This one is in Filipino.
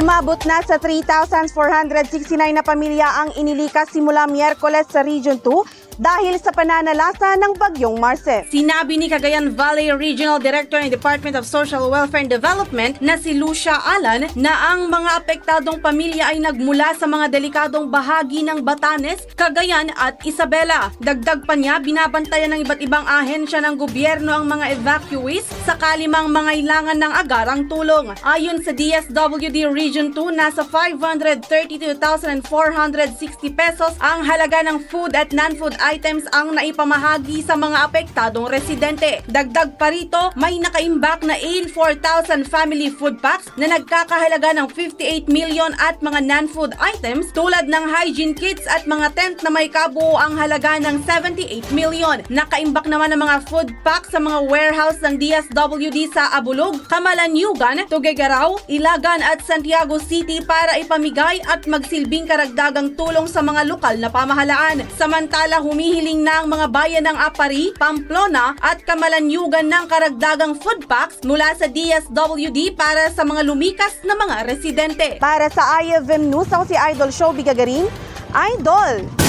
Umabot na sa 3,469 na pamilya ang inilikas simula Miyerkules sa Region 2 dahil sa pananalasa ng bagyong Marcel. Sinabi ni Cagayan Valley Regional Director ng Department of Social Welfare and Development na si Lucia Alan na ang mga apektadong pamilya ay nagmula sa mga delikadong bahagi ng Batanes, Cagayan at Isabela. Dagdag pa niya, binabantayan ng iba't ibang ahensya ng gobyerno ang mga evacuees sakali mang mga ilangan ng agarang tulong. Ayon sa DSWD Region 2, nasa 532,460 pesos ang halaga ng food at non-food items ang naipamahagi sa mga apektadong residente. Dagdag pa rito, may nakaimbak na 84,000 family food packs na nagkakahalaga ng 58 million at mga non-food items tulad ng hygiene kits at mga tent na may kabuoang halaga ng 78 million. Nakaimbak naman ang mga food packs sa mga warehouse ng DSWD sa Abulog, Camalanyugan, Tuguegarao, Ilagan at Santiago City para ipamigay at magsilbing karagdagang tulong sa mga lokal na pamahalaan. Samantala, humihiling na ang mga bayan ng Apari, Pamplona at Camalanyugan ng karagdagang food packs mula sa DSWD para sa mga lumikas na mga residente. Para sa IFM News, ako si Idol Show Bigagarin. Idol!